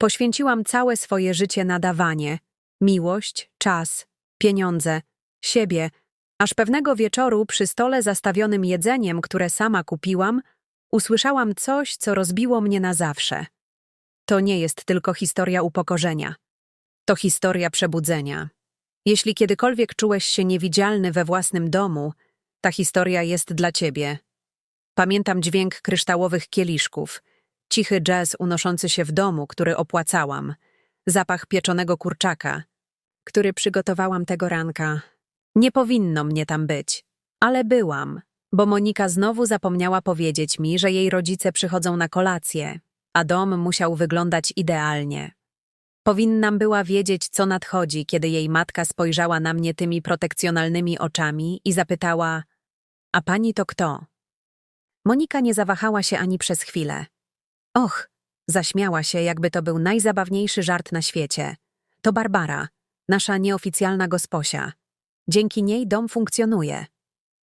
Poświęciłam całe swoje życie na dawanie miłość, czas, pieniądze, siebie, aż pewnego wieczoru przy stole zastawionym jedzeniem, które sama kupiłam, usłyszałam coś, co rozbiło mnie na zawsze. To nie jest tylko historia upokorzenia. To historia przebudzenia. Jeśli kiedykolwiek czułeś się niewidzialny we własnym domu, ta historia jest dla ciebie. Pamiętam dźwięk kryształowych kieliszków, cichy jazz unoszący się w domu, który opłacałam, zapach pieczonego kurczaka, który przygotowałam tego ranka. Nie powinno mnie tam być, ale byłam, bo Monika znowu zapomniała powiedzieć mi, że jej rodzice przychodzą na kolację, a dom musiał wyglądać idealnie. Powinnam była wiedzieć, co nadchodzi, kiedy jej matka spojrzała na mnie tymi protekcjonalnymi oczami i zapytała: A pani to kto? Monika nie zawahała się ani przez chwilę. Och, zaśmiała się, jakby to był najzabawniejszy żart na świecie. To Barbara, nasza nieoficjalna gosposia. Dzięki niej dom funkcjonuje.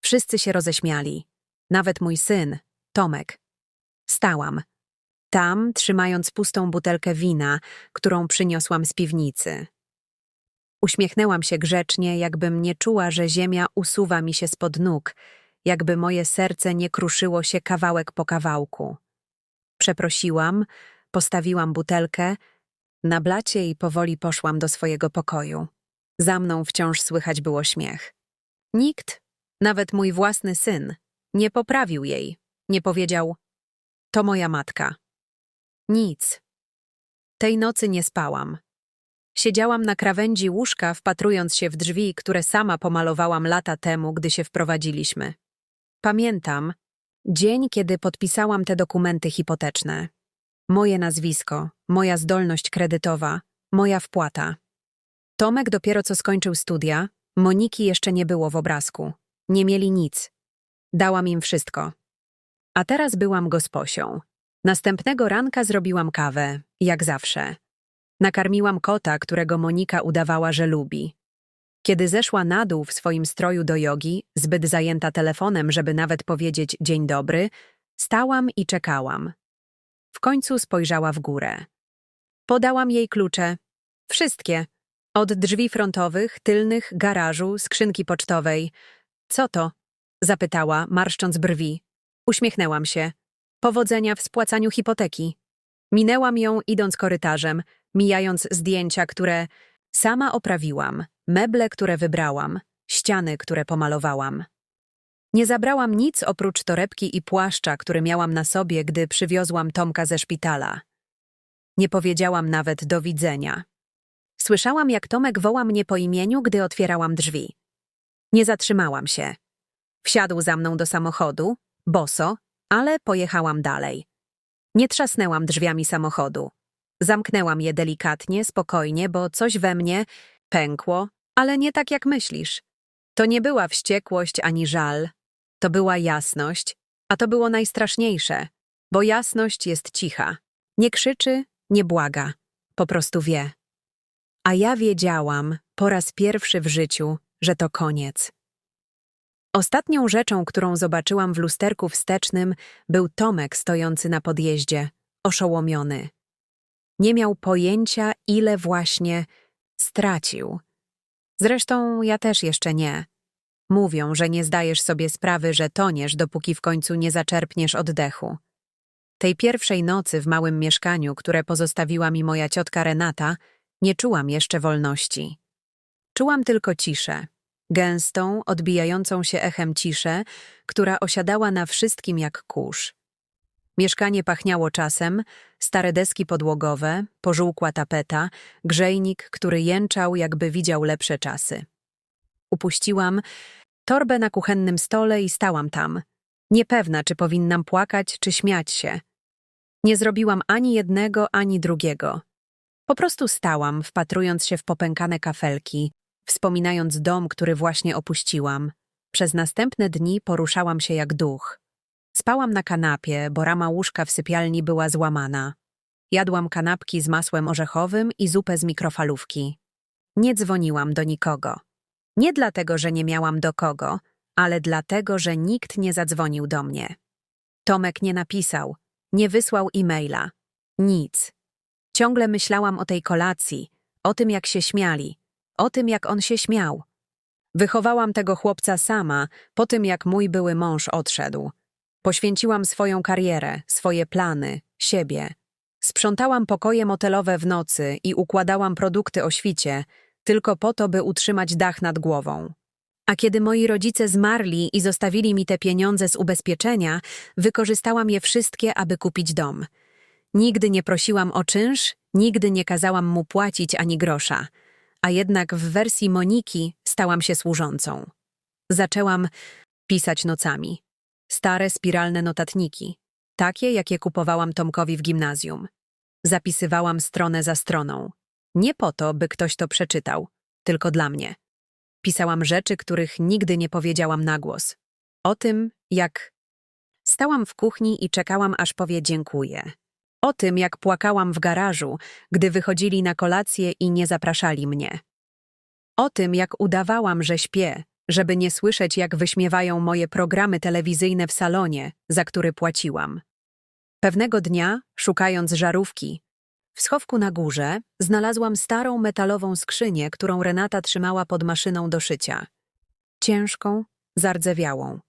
Wszyscy się roześmiali. Nawet mój syn, Tomek. Stałam. Tam, trzymając pustą butelkę wina, którą przyniosłam z piwnicy. Uśmiechnęłam się grzecznie, jakbym nie czuła, że ziemia usuwa mi się spod nóg, jakby moje serce nie kruszyło się kawałek po kawałku. Przeprosiłam, postawiłam butelkę na blacie i powoli poszłam do swojego pokoju. Za mną wciąż słychać było śmiech. Nikt, nawet mój własny syn, nie poprawił jej, nie powiedział: To moja matka. Nic. Tej nocy nie spałam. Siedziałam na krawędzi łóżka, wpatrując się w drzwi, które sama pomalowałam lata temu, gdy się wprowadziliśmy. Pamiętam dzień, kiedy podpisałam te dokumenty hipoteczne. Moje nazwisko, moja zdolność kredytowa, moja wpłata. Tomek dopiero co skończył studia, Moniki jeszcze nie było w obrazku. Nie mieli nic. Dałam im wszystko. A teraz byłam gosposią. Następnego ranka zrobiłam kawę, jak zawsze. Nakarmiłam kota, którego Monika udawała, że lubi. Kiedy zeszła na dół w swoim stroju do jogi, zbyt zajęta telefonem, żeby nawet powiedzieć dzień dobry, stałam i czekałam. W końcu spojrzała w górę. Podałam jej klucze. Wszystkie. Od drzwi frontowych, tylnych, garażu, skrzynki pocztowej. Co to? Zapytała, marszcząc brwi. Uśmiechnęłam się. Powodzenia w spłacaniu hipoteki. Minęłam ją idąc korytarzem, mijając zdjęcia, które sama oprawiłam, meble, które wybrałam, ściany, które pomalowałam. Nie zabrałam nic oprócz torebki i płaszcza, który miałam na sobie, gdy przywiozłam Tomka ze szpitala. Nie powiedziałam nawet do widzenia. Słyszałam, jak Tomek woła mnie po imieniu, gdy otwierałam drzwi. Nie zatrzymałam się. Wsiadł za mną do samochodu, boso, ale pojechałam dalej. Nie trzasnęłam drzwiami samochodu. Zamknęłam je delikatnie, spokojnie, bo coś we mnie pękło, ale nie tak jak myślisz. To nie była wściekłość ani żal. To była jasność, a to było najstraszniejsze, bo jasność jest cicha. Nie krzyczy, nie błaga, po prostu wie. A ja wiedziałam, po raz pierwszy w życiu, że to koniec. Ostatnią rzeczą, którą zobaczyłam w lusterku wstecznym, był Tomek stojący na podjeździe, oszołomiony. Nie miał pojęcia, ile właśnie stracił. Zresztą ja też jeszcze nie. Mówią, że nie zdajesz sobie sprawy, że toniesz, dopóki w końcu nie zaczerpniesz oddechu. Tej pierwszej nocy w małym mieszkaniu, które pozostawiła mi moja ciotka Renata, nie czułam jeszcze wolności. Czułam tylko ciszę, gęstą, odbijającą się echem ciszę, która osiadała na wszystkim jak kurz. Mieszkanie pachniało czasem, stare deski podłogowe, pożółkła tapeta, grzejnik, który jęczał, jakby widział lepsze czasy. Upuściłam torbę na kuchennym stole i stałam tam, niepewna, czy powinnam płakać, czy śmiać się. Nie zrobiłam ani jednego, ani drugiego. Po prostu stałam, wpatrując się w popękane kafelki, wspominając dom, który właśnie opuściłam. Przez następne dni poruszałam się jak duch. Spałam na kanapie, bo rama łóżka w sypialni była złamana. Jadłam kanapki z masłem orzechowym i zupę z mikrofalówki. Nie dzwoniłam do nikogo. Nie dlatego, że nie miałam do kogo, ale dlatego, że nikt nie zadzwonił do mnie. Tomek nie napisał, nie wysłał e-maila. Nic. Ciągle myślałam o tej kolacji, o tym, jak się śmiali, o tym, jak on się śmiał. Wychowałam tego chłopca sama po tym, jak mój były mąż odszedł. Poświęciłam swoją karierę, swoje plany, siebie. Sprzątałam pokoje motelowe w nocy i układałam produkty o świcie, tylko po to, by utrzymać dach nad głową. A kiedy moi rodzice zmarli i zostawili mi te pieniądze z ubezpieczenia, wykorzystałam je wszystkie, aby kupić dom. Nigdy nie prosiłam o czynsz, nigdy nie kazałam mu płacić ani grosza. A jednak w wersji Moniki stałam się służącą. Zaczęłam pisać nocami. Stare spiralne notatniki, takie jakie kupowałam Tomkowi w gimnazjum. Zapisywałam stronę za stroną. Nie po to, by ktoś to przeczytał, tylko dla mnie. Pisałam rzeczy, których nigdy nie powiedziałam na głos. O tym, jak stałam w kuchni i czekałam, aż powie dziękuję. O tym, jak płakałam w garażu, gdy wychodzili na kolację i nie zapraszali mnie. O tym, jak udawałam, że śpię, żeby nie słyszeć, jak wyśmiewają moje programy telewizyjne w salonie, za który płaciłam. Pewnego dnia, szukając żarówki, w schowku na górze znalazłam starą metalową skrzynię, którą Renata trzymała pod maszyną do szycia. Ciężką, zardzewiałą.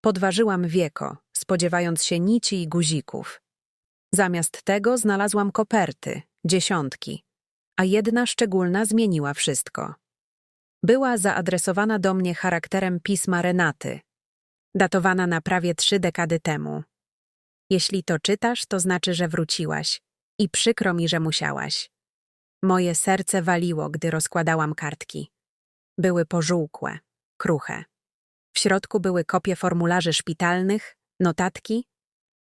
Podważyłam wieko, spodziewając się nici i guzików. Zamiast tego znalazłam koperty, dziesiątki, a jedna szczególna zmieniła wszystko. Była zaadresowana do mnie charakterem pisma Renaty, datowana na prawie trzy dekady temu. Jeśli to czytasz, to znaczy, że wróciłaś i przykro mi, że musiałaś. Moje serce waliło, gdy rozkładałam kartki. Były pożółkłe, kruche. W środku były kopie formularzy szpitalnych, notatki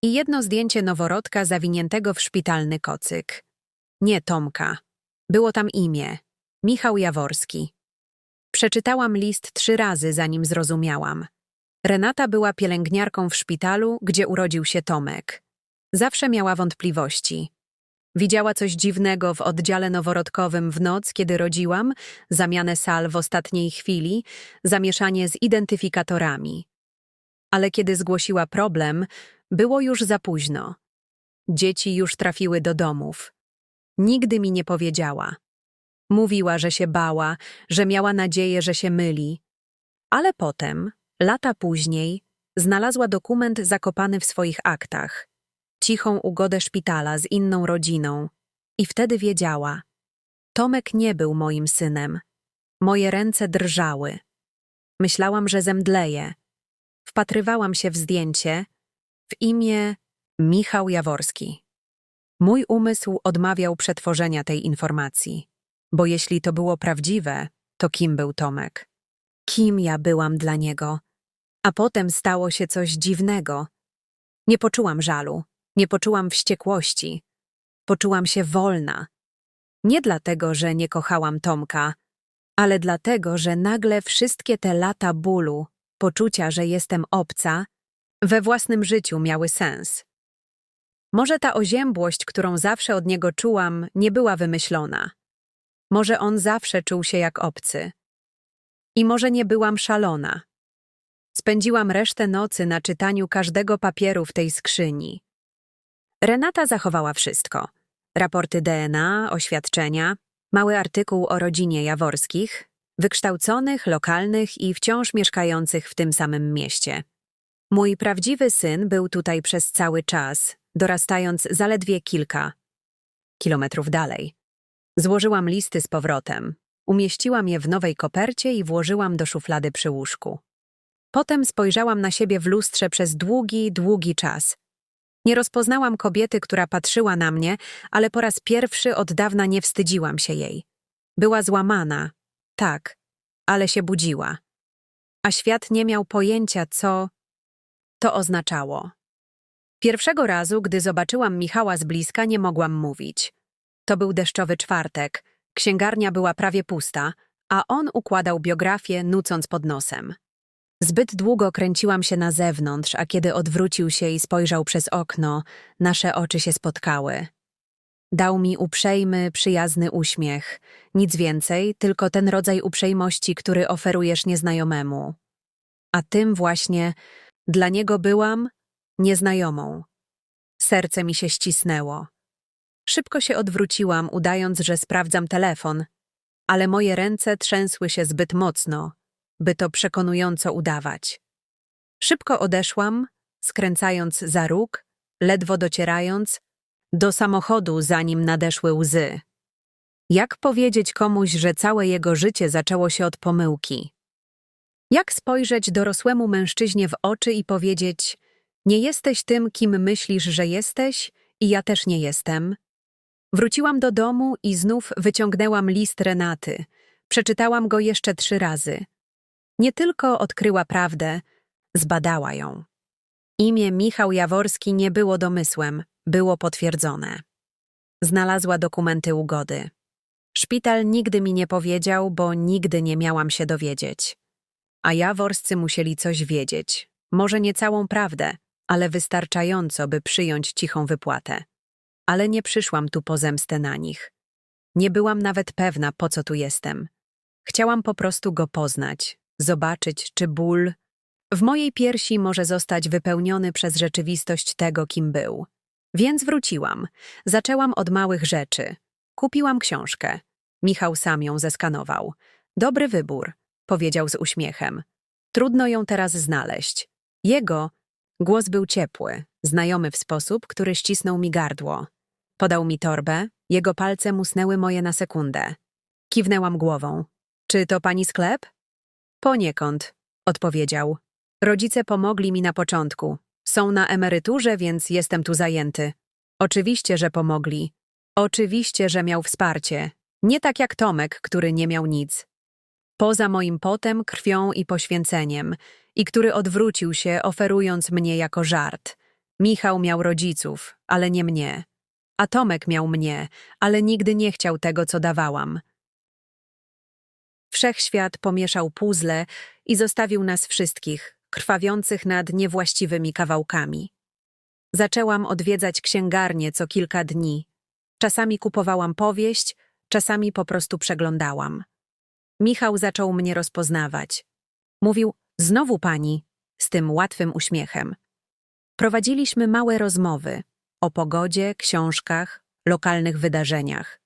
i jedno zdjęcie noworodka zawiniętego w szpitalny kocyk. Nie Tomka. Było tam imię. Michał Jaworski. Przeczytałam list trzy razy, zanim zrozumiałam. Renata była pielęgniarką w szpitalu, gdzie urodził się Tomek. Zawsze miała wątpliwości. Widziała coś dziwnego w oddziale noworodkowym w noc, kiedy rodziłam, zamianę sal w ostatniej chwili, zamieszanie z identyfikatorami. Ale kiedy zgłosiła problem, było już za późno. Dzieci już trafiły do domów. Nigdy mi nie powiedziała. Mówiła, że się bała, że miała nadzieję, że się myli. Ale potem, lata później, znalazła dokument zakopany w swoich aktach. Cichą ugodę szpitala z inną rodziną. I wtedy wiedziała. Tomek nie był moim synem. Moje ręce drżały. Myślałam, że zemdleję. Wpatrywałam się w zdjęcie, w imię Michał Jaworski. Mój umysł odmawiał przetworzenia tej informacji, bo jeśli to było prawdziwe, to kim był Tomek? Kim ja byłam dla niego? A potem stało się coś dziwnego. Nie poczułam żalu, nie poczułam wściekłości. Poczułam się wolna. Nie dlatego, że nie kochałam Tomka, ale dlatego, że nagle wszystkie te lata bólu, poczucia, że jestem obca, we własnym życiu miały sens. Może ta oziębłość, którą zawsze od niego czułam, nie była wymyślona. Może on zawsze czuł się jak obcy. I może nie byłam szalona. Spędziłam resztę nocy na czytaniu każdego papieru w tej skrzyni. Renata zachowała wszystko. Raporty DNA, oświadczenia, mały artykuł o rodzinie Jaworskich, wykształconych, lokalnych i wciąż mieszkających w tym samym mieście. Mój prawdziwy syn był tutaj przez cały czas, dorastając zaledwie kilka kilometrów dalej. Złożyłam listy z powrotem, umieściłam je w nowej kopercie i włożyłam do szuflady przy łóżku. Potem spojrzałam na siebie w lustrze przez długi, długi czas. Nie rozpoznałam kobiety, która patrzyła na mnie, ale po raz pierwszy od dawna nie wstydziłam się jej. Była złamana, tak, ale się budziła. A świat nie miał pojęcia, co to oznaczało. Pierwszego razu, gdy zobaczyłam Michała z bliska, nie mogłam mówić. To był deszczowy czwartek, księgarnia była prawie pusta, a on układał biografię, nucąc pod nosem. Zbyt długo kręciłam się na zewnątrz, a kiedy odwrócił się i spojrzał przez okno, nasze oczy się spotkały. Dał mi uprzejmy, przyjazny uśmiech. Nic więcej, tylko ten rodzaj uprzejmości, który oferujesz nieznajomemu. A tym właśnie dla niego byłam nieznajomą. Serce mi się ścisnęło. Szybko się odwróciłam, udając, że sprawdzam telefon, ale moje ręce trzęsły się zbyt mocno, by to przekonująco udawać. Szybko odeszłam, skręcając za róg, ledwo docierając do samochodu, zanim nadeszły łzy. Jak powiedzieć komuś, że całe jego życie zaczęło się od pomyłki? Jak spojrzeć dorosłemu mężczyźnie w oczy i powiedzieć: Nie jesteś tym, kim myślisz, że jesteś, i ja też nie jestem? Wróciłam do domu i znów wyciągnęłam list Renaty. Przeczytałam go jeszcze trzy razy. Nie tylko odkryła prawdę, zbadała ją. Imię Michał Jaworski nie było domysłem, było potwierdzone. Znalazła dokumenty ugody. Szpital nigdy mi nie powiedział, bo nigdy nie miałam się dowiedzieć. A Jaworscy musieli coś wiedzieć. Może nie całą prawdę, ale wystarczająco, by przyjąć cichą wypłatę. Ale nie przyszłam tu po zemstę na nich. Nie byłam nawet pewna, po co tu jestem. Chciałam po prostu go poznać, zobaczyć, czy ból w mojej piersi może zostać wypełniony przez rzeczywistość tego, kim był. Więc wróciłam. Zaczęłam od małych rzeczy. Kupiłam książkę. Michał sam ją zeskanował. Dobry wybór, powiedział z uśmiechem. Trudno ją teraz znaleźć. Jego głos był ciepły, znajomy w sposób, który ścisnął mi gardło. Podał mi torbę, jego palce musnęły moje na sekundę. Kiwnęłam głową. Czy to pani sklep? Poniekąd, odpowiedział. Rodzice pomogli mi na początku. Są na emeryturze, więc jestem tu zajęty. Oczywiście, że pomogli. Oczywiście, że miał wsparcie. Nie tak jak Tomek, który nie miał nic. Poza moim potem, krwią i poświęceniem, i który odwrócił się, oferując mnie jako żart. Michał miał rodziców, ale nie mnie. A Tomek miał mnie, ale nigdy nie chciał tego, co dawałam. Wszechświat pomieszał puzzle i zostawił nas wszystkich, krwawiących nad niewłaściwymi kawałkami. Zaczęłam odwiedzać księgarnię co kilka dni. Czasami kupowałam powieść, czasami po prostu przeglądałam. Michał zaczął mnie rozpoznawać. Mówił, znowu pani, z tym łatwym uśmiechem. Prowadziliśmy małe rozmowy o pogodzie, książkach, lokalnych wydarzeniach.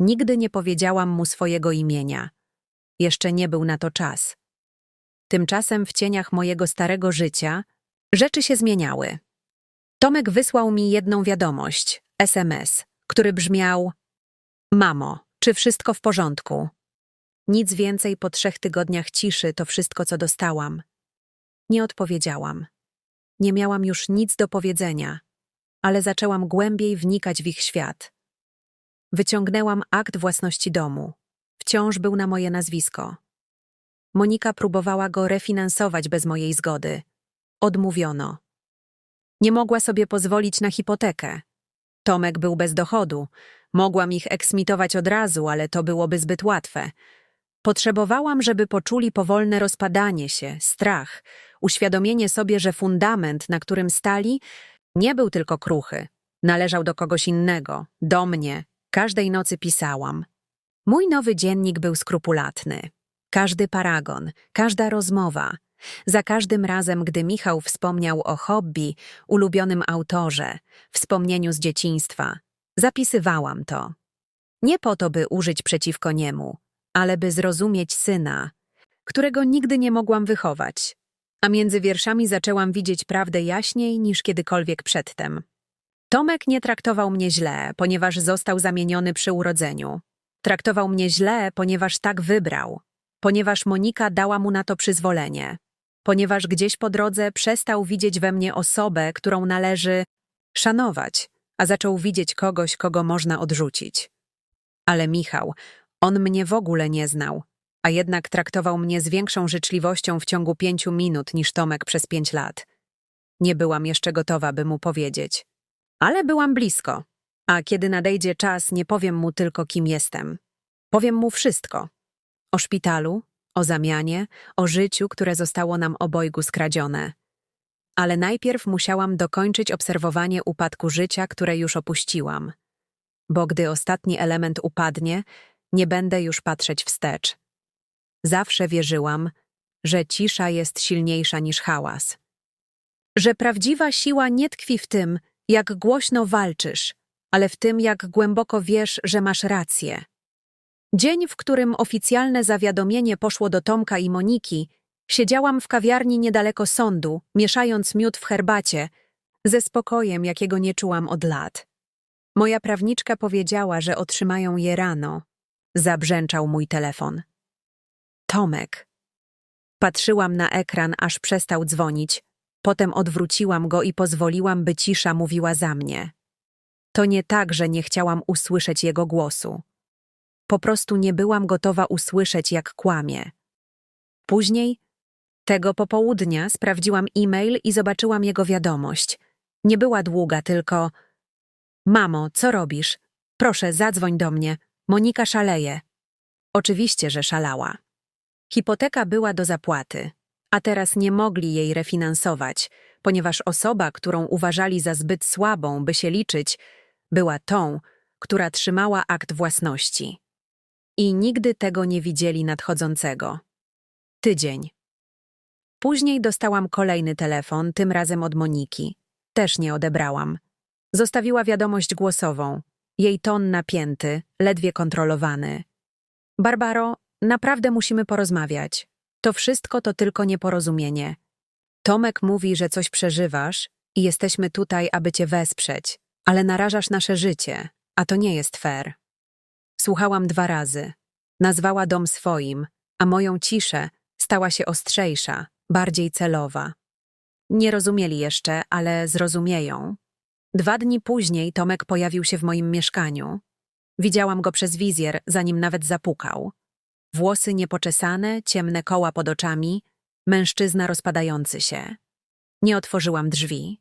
Nigdy nie powiedziałam mu swojego imienia. Jeszcze nie był na to czas. Tymczasem w cieniach mojego starego życia rzeczy się zmieniały. Tomek wysłał mi jedną wiadomość, SMS, który brzmiał: Mamo, czy wszystko w porządku? Nic więcej po trzech tygodniach ciszy to wszystko, co dostałam. Nie odpowiedziałam. Nie miałam już nic do powiedzenia, ale zaczęłam głębiej wnikać w ich świat. Wyciągnęłam akt własności domu. Wciąż był na moje nazwisko. Monika próbowała go refinansować bez mojej zgody. Odmówiono. Nie mogła sobie pozwolić na hipotekę. Tomek był bez dochodu. Mogłam ich eksmitować od razu, ale to byłoby zbyt łatwe. Potrzebowałam, żeby poczuli powolne rozpadanie się, strach, uświadomienie sobie, że fundament, na którym stali, nie był tylko kruchy. Należał do kogoś innego, do mnie. Każdej nocy pisałam. Mój nowy dziennik był skrupulatny. Każdy paragon, każda rozmowa. Za każdym razem, gdy Michał wspomniał o hobby, ulubionym autorze, wspomnieniu z dzieciństwa, zapisywałam to. Nie po to, by użyć przeciwko niemu, ale by zrozumieć syna, którego nigdy nie mogłam wychować. A między wierszami zaczęłam widzieć prawdę jaśniej niż kiedykolwiek przedtem. Tomek nie traktował mnie źle, ponieważ został zamieniony przy urodzeniu. Traktował mnie źle, ponieważ tak wybrał ponieważ Monika dała mu na to przyzwolenie, ponieważ gdzieś po drodze przestał widzieć we mnie osobę, którą należy szanować, a zaczął widzieć kogoś, kogo można odrzucić. Ale Michał, on mnie w ogóle nie znał, a jednak traktował mnie z większą życzliwością w ciągu pięciu minut niż Tomek przez pięć lat. Nie byłam jeszcze gotowa, by mu powiedzieć. Ale byłam blisko. A kiedy nadejdzie czas, nie powiem mu tylko, kim jestem. Powiem mu wszystko. O szpitalu, o zamianie, o życiu, które zostało nam obojgu skradzione. Ale najpierw musiałam dokończyć obserwowanie upadku życia, które już opuściłam. Bo gdy ostatni element upadnie, nie będę już patrzeć wstecz. Zawsze wierzyłam, że cisza jest silniejsza niż hałas. Że prawdziwa siła nie tkwi w tym, jak głośno walczysz, ale w tym, jak głęboko wiesz, że masz rację. Dzień, w którym oficjalne zawiadomienie poszło do Tomka i Moniki, siedziałam w kawiarni niedaleko sądu, mieszając miód w herbacie, ze spokojem, jakiego nie czułam od lat. Moja prawniczka powiedziała, że otrzymają je rano. Zabrzęczał mój telefon. Tomek. Patrzyłam na ekran, aż przestał dzwonić. Potem odwróciłam go i pozwoliłam, by cisza mówiła za mnie. To nie tak, że nie chciałam usłyszeć jego głosu. Po prostu nie byłam gotowa usłyszeć, jak kłamie. Później, tego popołudnia, sprawdziłam e-mail i zobaczyłam jego wiadomość. Nie była długa, tylko Mamo, co robisz? Proszę, zadzwoń do mnie. Monika szaleje. Oczywiście, że szalała. Hipoteka była do zapłaty, a teraz nie mogli jej refinansować, ponieważ osoba, którą uważali za zbyt słabą, by się liczyć, była tą, która trzymała akt własności. I nigdy tego nie widzieli nadchodzącego. Tydzień. Później dostałam kolejny telefon, tym razem od Moniki. Też nie odebrałam. Zostawiła wiadomość głosową. Jej ton napięty, ledwie kontrolowany. Barbaro, naprawdę musimy porozmawiać. To wszystko to tylko nieporozumienie. Tomek mówi, że coś przeżywasz i jesteśmy tutaj, aby cię wesprzeć, ale narażasz nasze życie, a to nie jest fair. Słuchałam dwa razy. Nazwała dom swoim, a moją ciszę stała się ostrzejsza, bardziej celowa. Nie rozumieli jeszcze, ale zrozumieją. Dwa dni później Tomek pojawił się w moim mieszkaniu. Widziałam go przez wizjer, zanim nawet zapukał. Włosy niepoczesane, ciemne koła pod oczami, mężczyzna rozpadający się. Nie otworzyłam drzwi.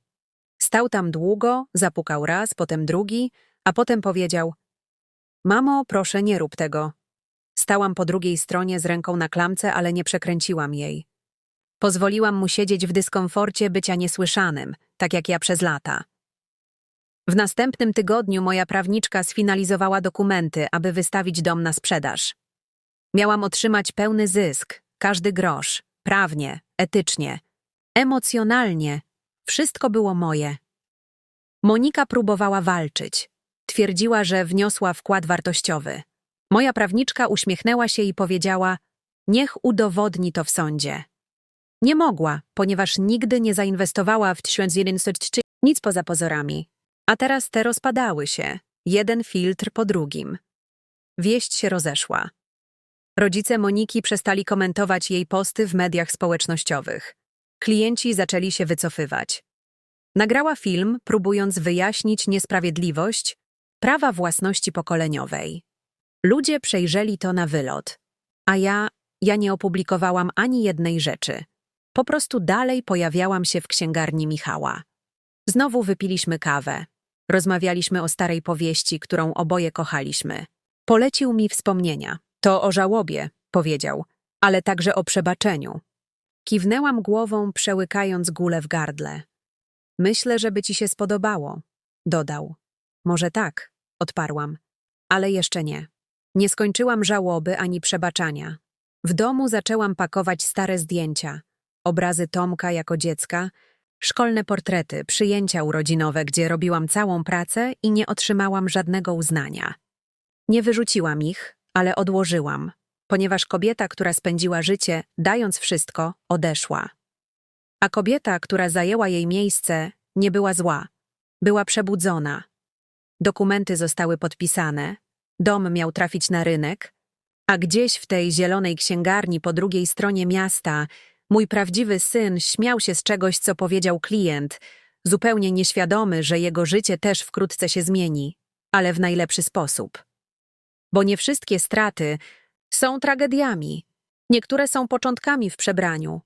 Stał tam długo, zapukał raz, potem drugi, a potem powiedział: Mamo, proszę, nie rób tego. Stałam po drugiej stronie z ręką na klamce, ale nie przekręciłam jej. Pozwoliłam mu siedzieć w dyskomforcie bycia niesłyszanym, tak jak ja przez lata. W następnym tygodniu moja prawniczka sfinalizowała dokumenty, aby wystawić dom na sprzedaż. Miałam otrzymać pełny zysk, każdy grosz, prawnie, etycznie, emocjonalnie. Wszystko było moje. Monika próbowała walczyć. Twierdziła, że wniosła wkład wartościowy. Moja prawniczka uśmiechnęła się i powiedziała: Niech udowodni to w sądzie. Nie mogła, ponieważ nigdy nie zainwestowała w 1903 nic poza pozorami. A teraz te rozpadały się, jeden filtr po drugim. Wieść się rozeszła. Rodzice Moniki przestali komentować jej posty w mediach społecznościowych. Klienci zaczęli się wycofywać. Nagrała film, próbując wyjaśnić niesprawiedliwość prawa własności pokoleniowej. Ludzie przejrzeli to na wylot, a ja, ja nie opublikowałam ani jednej rzeczy. Po prostu dalej pojawiałam się w księgarni Michała. Znowu wypiliśmy kawę. Rozmawialiśmy o starej powieści, którą oboje kochaliśmy. Polecił mi wspomnienia. To o żałobie, powiedział, ale także o przebaczeniu. Kiwnęłam głową, przełykając gulę w gardle. Myślę, żeby ci się spodobało, dodał. Może tak, odparłam, ale jeszcze nie. Nie skończyłam żałoby ani przebaczania. W domu zaczęłam pakować stare zdjęcia, obrazy Tomka jako dziecka, szkolne portrety, przyjęcia urodzinowe, gdzie robiłam całą pracę i nie otrzymałam żadnego uznania. Nie wyrzuciłam ich, ale odłożyłam, ponieważ kobieta, która spędziła życie, dając wszystko, odeszła. A kobieta, która zajęła jej miejsce, nie była zła, była przebudzona. Dokumenty zostały podpisane, dom miał trafić na rynek, a gdzieś w tej zielonej księgarni po drugiej stronie miasta mój prawdziwy syn śmiał się z czegoś, co powiedział klient, zupełnie nieświadomy, że jego życie też wkrótce się zmieni, ale w najlepszy sposób. Bo nie wszystkie straty są tragediami. Niektóre są początkami w przebraniu,